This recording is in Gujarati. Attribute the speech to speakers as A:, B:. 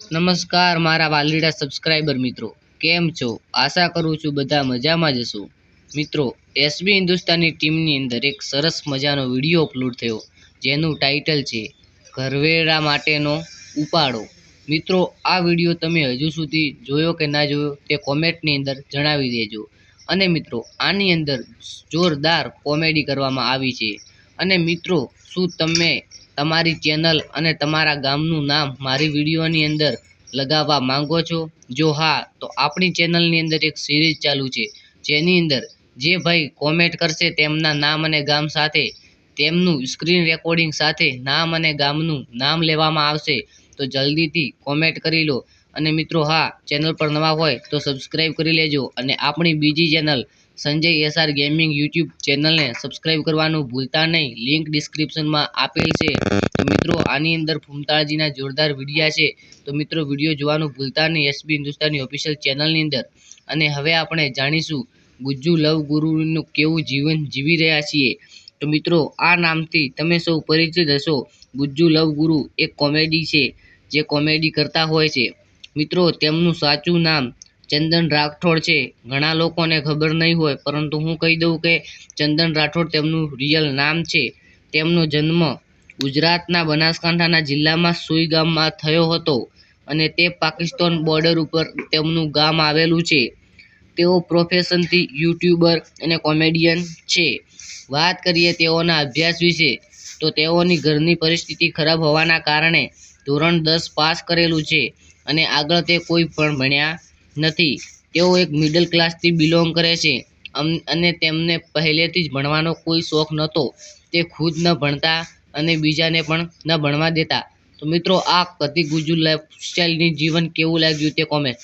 A: નમસ્કાર, મારા વાલીડા સબસ્ક્રાઈબર મિત્રો. કેમ છો? આશા કરું છું બધા મજામાં જ હશો. મિત્રો એસબી હિન્દુસ્તાની ટીમની અંદર એક સરસ મજાનો વીડિયો અપલોડ થયો. જેનું ટાઇટલ છે, ઘરવેરા માટેનો ઉપાડો. મિત્રો, આ વીડિયો તમે હજુ સુધી જોયો કે ના જોયો તે કોમેન્ટની અંદર જણાવી દેજો. અને મિત્રો, આની અંદર જોરદાર કોમેડી કરવામાં આવી છે. અને મિત્રો, શું તમે તમારી ચેનલ અને તમારા ગામનું નામ મારી વિડીયોની અંદર લગાવવા માંગો છો? જો હા, તો આપણી ચેનલની અંદર એક સિરીઝ ચાલુ છે. જેની અંદર જે ભાઈ કોમેન્ટ કરશે તેમના નામ અને ગામ સાથે, તેમનું સ્ક્રીન રેકોર્ડિંગ સાથે નામ અને ગામનું નામ લેવામાં આવશે, તો જલ્દીથી કોમેન્ટ કરી લો. અને મિત્રો, હા, ચેનલ પર નવા હોય તો સબસ્ક્રાઈબ કરી લેજો. અને આપણી બીજી channel Sanjay SR gaming YouTube ચેનલને સબસ્ક્રાઈબ કરવાનું ભૂલતા નહીં. લિંક ડિસ્ક્રિપ્શનમાં આપેલ છે. તો મિત્રો, આની અંદર ફૂમતાળજીના જોરદાર વિડીયા છે. તો મિત્રો, વીડિયો જોવાનું ભૂલતા નહીં એસબી હિન્દુસ્તાની ઓફિશિયલ ચેનલની અંદર. અને હવે આપણે જાણીશું ગુજ્જુ લવ ગુરુનું કેવું જીવન જીવી રહ્યા છીએ. તો મિત્રો, આ નામથી તમે સૌ પરિચિત હશો. ગુજ્જુ લવ ગુરુ એક કોમેડી છે, જે કોમેડી કરતા હોય છે. મિત્રો, તેમનું સાચું નામ ચંદન રાઠોડ છે. ઘણા લોકોને ખબર નહીં હોય, પરંતુ હું કહી દઉં કે ચંદન રાઠોડ તેમનું રિયલ નામ છે. તેમનો જન્મ ગુજરાતના બનાસકાંઠાના જિલ્લામાં સુઈ ગામમાં થયો હતો અને તે પાકિસ્તાન બોર્ડર ઉપર તેમનું ગામ આવેલું છે. તેઓ પ્રોફેશનથી યુટ્યુબર અને કોમેડિયન છે. વાત કરીએ તેઓના અભ્યાસ વિશે, તો તેઓની ઘરની પરિસ્થિતિ ખરાબ હોવાના કારણે ધોરણ દસ પાસ કરેલું છે અને આગળ તે કોઈ પણ ભણ્યા નથી. તેઓ એક મિડલ ક્લાસથી બિલોંગ કરે છે. અને તેમને પહેલેથી જ ભણવાનો કોઈ શોખ નહોતો. તે ખુદ ન ભણતા અને બીજાને પણ ન ભણવા દેતા. તો મિત્રો, આ કતિ ગુજુ લાઈફસ્ટાઈલની જીવન કેવું લાગ્યું તે કોમેન્ટ